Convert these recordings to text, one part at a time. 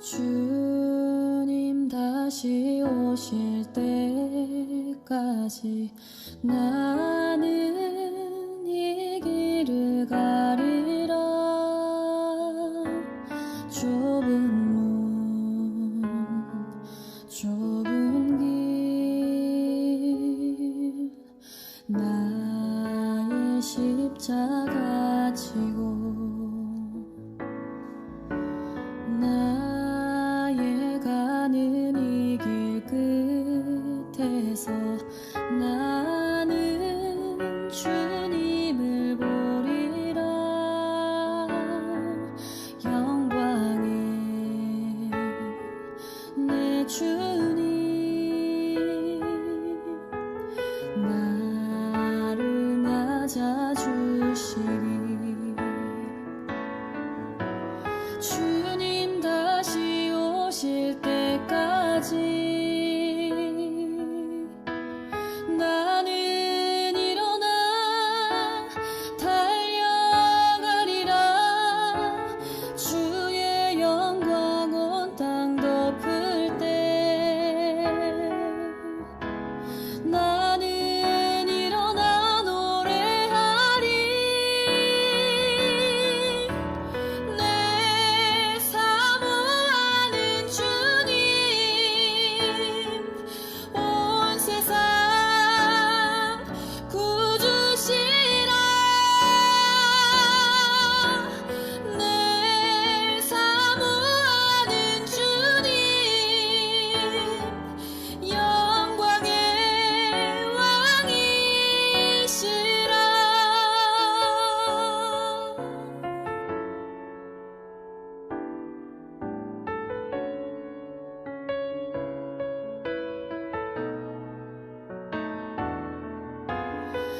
주님 다시 오실 때까지 나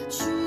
주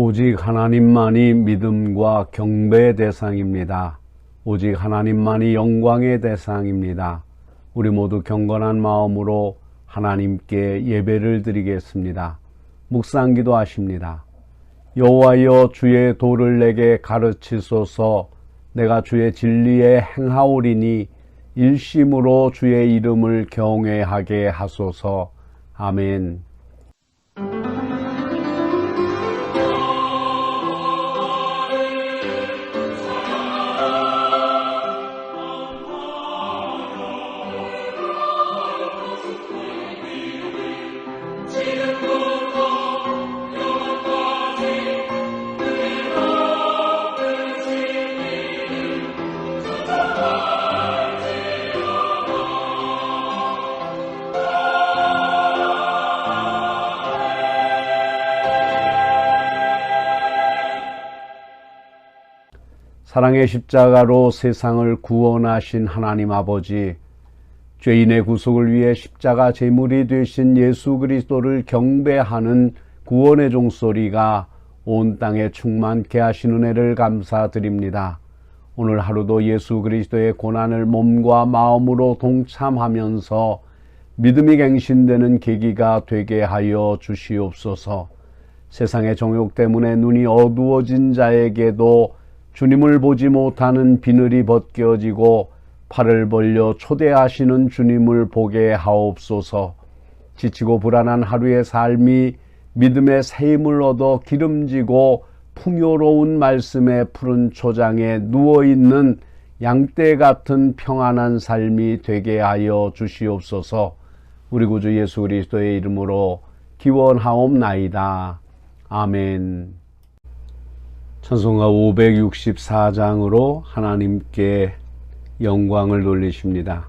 오직 하나님만이 믿음과 경배의 대상입니다. 오직 하나님만이 영광의 대상입니다. 우리 모두 경건한 마음으로 하나님께 예배를 드리겠습니다. 묵상 기도 하십니다. 여호와여 주의 도를 내게 가르치소서 내가 주의 진리에 행하오리니 일심으로 주의 이름을 경외하게 하소서. 아멘. 사랑의 십자가로 세상을 구원하신 하나님 아버지, 죄인의 구속을 위해 십자가 제물이 되신 예수 그리스도를 경배하는 구원의 종소리가 온 땅에 충만케 하신 은혜를 감사드립니다. 오늘 하루도 예수 그리스도의 고난을 몸과 마음으로 동참하면서 믿음이 갱신되는 계기가 되게 하여 주시옵소서. 세상의 정욕 때문에 눈이 어두워진 자에게도 주님을 보지 못하는 비늘이 벗겨지고 팔을 벌려 초대하시는 주님을 보게 하옵소서. 지치고 불안한 하루의 삶이 믿음의 새 힘을 얻어 기름지고 풍요로운 말씀의 푸른 초장에 누워 있는 양떼 같은 평안한 삶이 되게 하여 주시옵소서. 우리 구주 예수 그리스도의 이름으로 기원하옵나이다. 아멘. 찬송가 564장으로 하나님께 영광을 돌리십니다.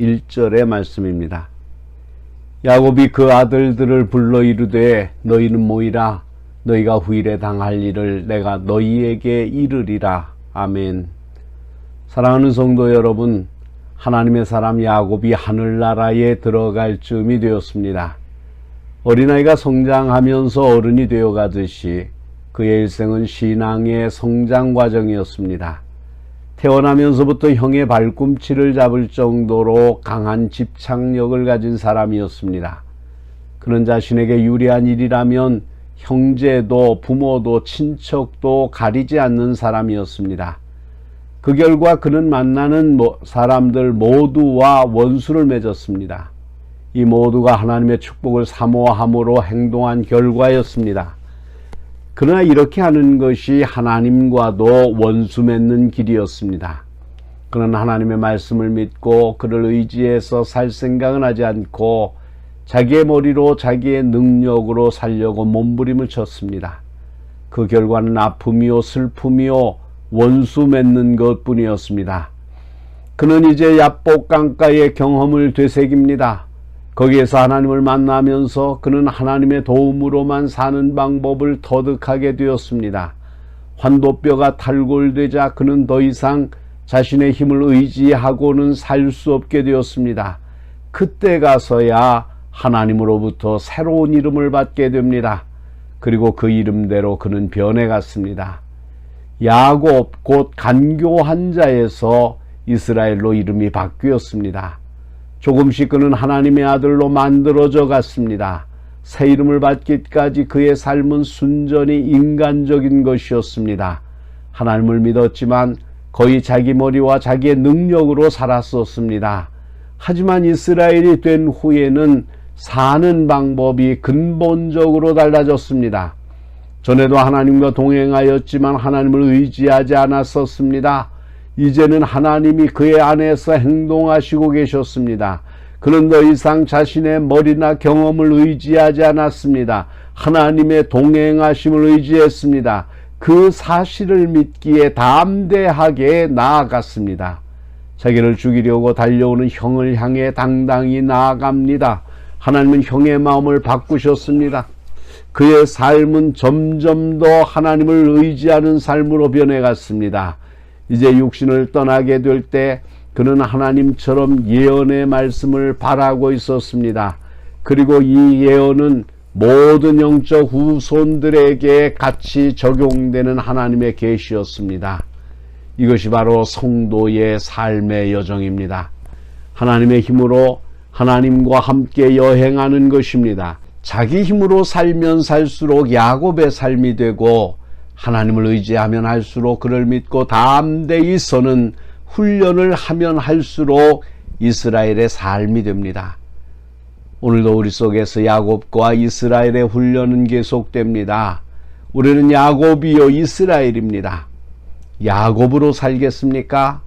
1절의 말씀입니다. 야곱이 그 아들들을 불러 이르되 너희는 모이라 너희가 후일에 당할 일을 내가 너희에게 이르리라. 아멘. 사랑하는 성도 여러분, 하나님의 사람 야곱이 하늘나라에 들어갈 쯤이 되었습니다. 어린아이가 성장하면서 어른이 되어 가듯이 그의 일생은 신앙의 성장 과정이었습니다. 태어나면서부터 형의 발꿈치를 잡을 정도로 강한 집착력을 가진 사람이었습니다. 그는 자신에게 유리한 일이라면 형제도 부모도 친척도 가리지 않는 사람이었습니다. 그 결과 그는 만나는 사람들 모두와 원수를 맺었습니다. 이 모두가 하나님의 축복을 사모함으로 행동한 결과였습니다. 그러나 이렇게 하는 것이 하나님과도 원수 맺는 길이었습니다. 그는 하나님의 말씀을 믿고 그를 의지해서 살 생각은 하지 않고 자기의 머리로 자기의 능력으로 살려고 몸부림을 쳤습니다. 그 결과는 아픔이요 슬픔이요 원수 맺는 것 뿐이었습니다. 그는 이제 야복 강가의 경험을 되새깁니다. 거기에서 하나님을 만나면서 그는 하나님의 도움으로만 사는 방법을 터득하게 되었습니다. 환도뼈가 탈골되자 그는 더 이상 자신의 힘을 의지하고는 살 수 없게 되었습니다. 그때 가서야 하나님으로부터 새로운 이름을 받게 됩니다. 그리고 그 이름대로 그는 변해갔습니다. 야곱 곧 간교한 자에서 이스라엘로 이름이 바뀌었습니다. 조금씩 그는 하나님의 아들로 만들어져 갔습니다. 새 이름을 받기까지 그의 삶은 순전히 인간적인 것이었습니다. 하나님을 믿었지만 거의 자기 머리와 자기의 능력으로 살았었습니다. 하지만 이스라엘이 된 후에는 사는 방법이 근본적으로 달라졌습니다. 전에도 하나님과 동행하였지만 하나님을 의지하지 않았었습니다. 이제는 하나님이 그의 안에서 행동하시고 계셨습니다. 그는 더 이상 자신의 머리나 경험을 의지하지 않았습니다. 하나님의 동행하심을 의지했습니다. 그 사실을 믿기에 담대하게 나아갔습니다. 자기를 죽이려고 달려오는 형을 향해 당당히 나아갑니다. 하나님은 형의 마음을 바꾸셨습니다. 그의 삶은 점점 더 하나님을 의지하는 삶으로 변해갔습니다. 이제 육신을 떠나게 될 때 그는 하나님처럼 예언의 말씀을 바라고 있었습니다. 그리고 이 예언은 모든 영적 후손들에게 같이 적용되는 하나님의 계시였습니다. 이것이 바로 성도의 삶의 여정입니다. 하나님의 힘으로 하나님과 함께 여행하는 것입니다. 자기 힘으로 살면 살수록 야곱의 삶이 되고 하나님을 의지하면 할수록 그를 믿고 담대히 서는 훈련을 하면 할수록 이스라엘의 삶이 됩니다. 오늘도 우리 속에서 야곱과 이스라엘의 훈련은 계속됩니다. 우리는 야곱이요 이스라엘입니다. 야곱으로 살겠습니까?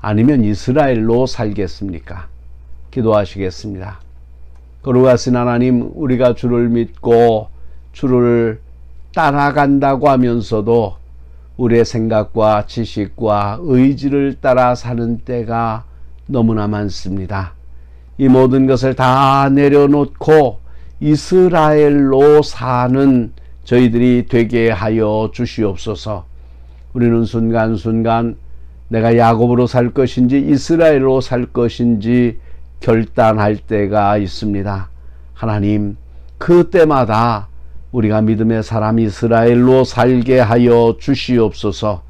아니면 이스라엘로 살겠습니까? 기도하시겠습니다. 거룩하신 하나님, 우리가 주를 믿고 주를 따라간다고 하면서도 우리의 생각과 지식과 의지를 따라 사는 때가 너무나 많습니다. 이 모든 것을 다 내려놓고 이스라엘로 사는 저희들이 되게 하여 주시옵소서. 우리는 순간순간 내가 야곱으로 살 것인지 이스라엘로 살 것인지 결단할 때가 있습니다. 하나님, 그때마다 우리가 믿음의 사람 이스라엘로 살게 하여 주시옵소서.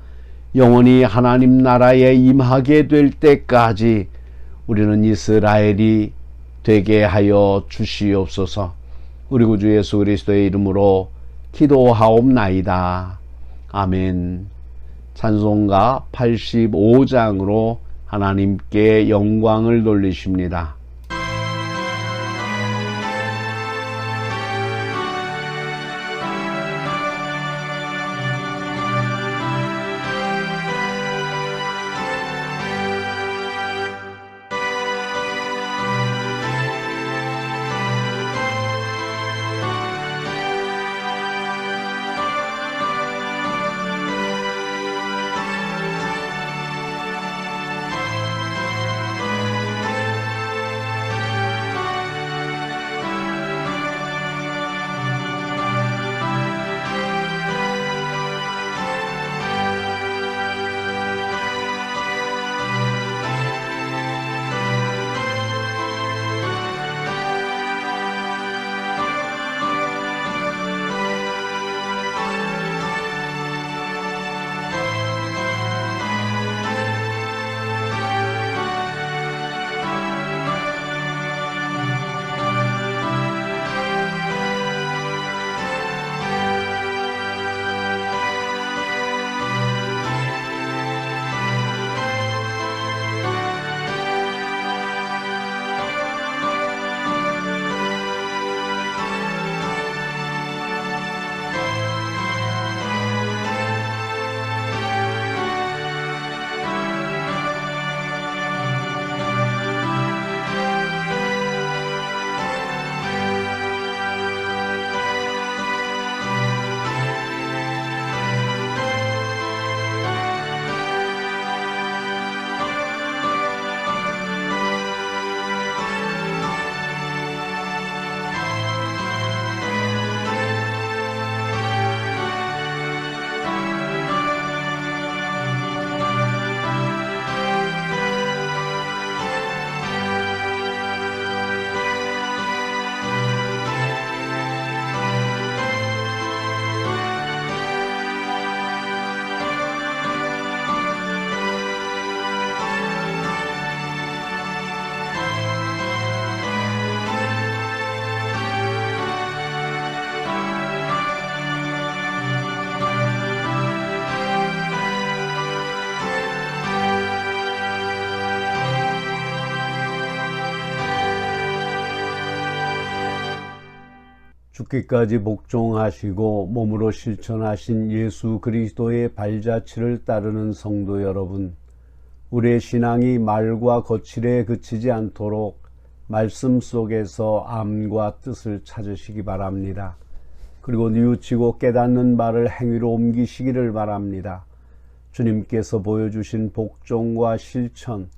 영원히 하나님 나라에 임하게 될 때까지 우리는 이스라엘이 되게 하여 주시옵소서. 우리 구주 예수 그리스도의 이름으로 기도하옵나이다. 아멘. 찬송가 85장으로 하나님께 영광을 돌리십니다. 죽기까지 복종하시고 몸으로 실천하신 예수 그리스도의 발자취를 따르는 성도 여러분, 우리의 신앙이 말과 거칠에 그치지 않도록 말씀 속에서 암과 뜻을 찾으시기 바랍니다. 그리고 뉘우치고 깨닫는 말을 행위로 옮기시기를 바랍니다. 주님께서 보여주신 복종과 실천,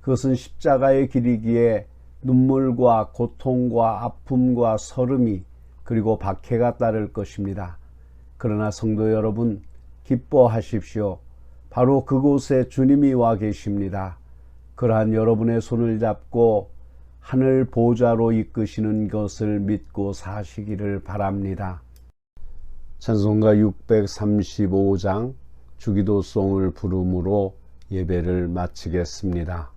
그것은 십자가의 길이기에 눈물과 고통과 아픔과 설움이 그리고 박해가 따를 것입니다. 그러나 성도 여러분, 기뻐하십시오. 바로 그곳에 주님이 와 계십니다. 그러한 여러분의 손을 잡고 하늘 보좌로 이끄시는 것을 믿고 사시기를 바랍니다. 찬송가 635장 주기도송을 부름으로 예배를 마치겠습니다.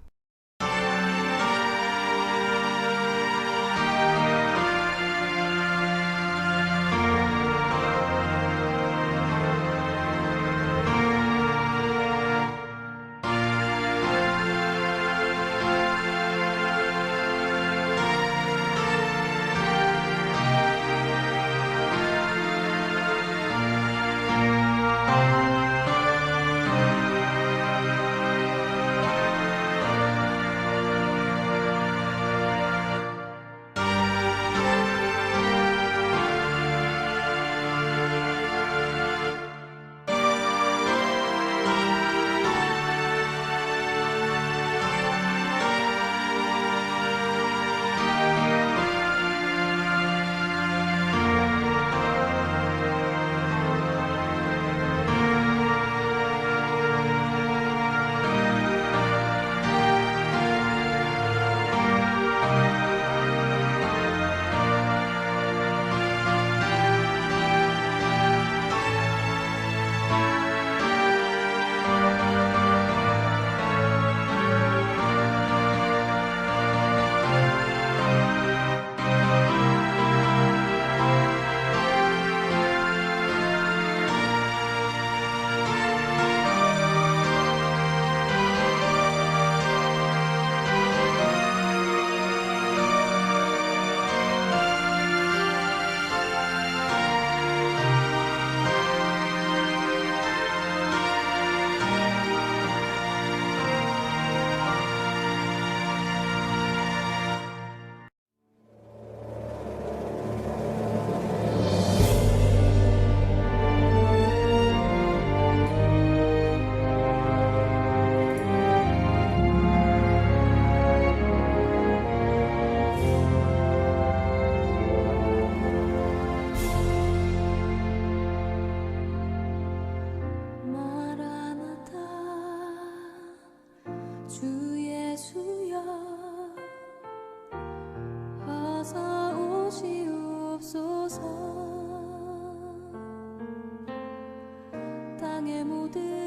땅의 모든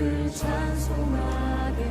찬송하게.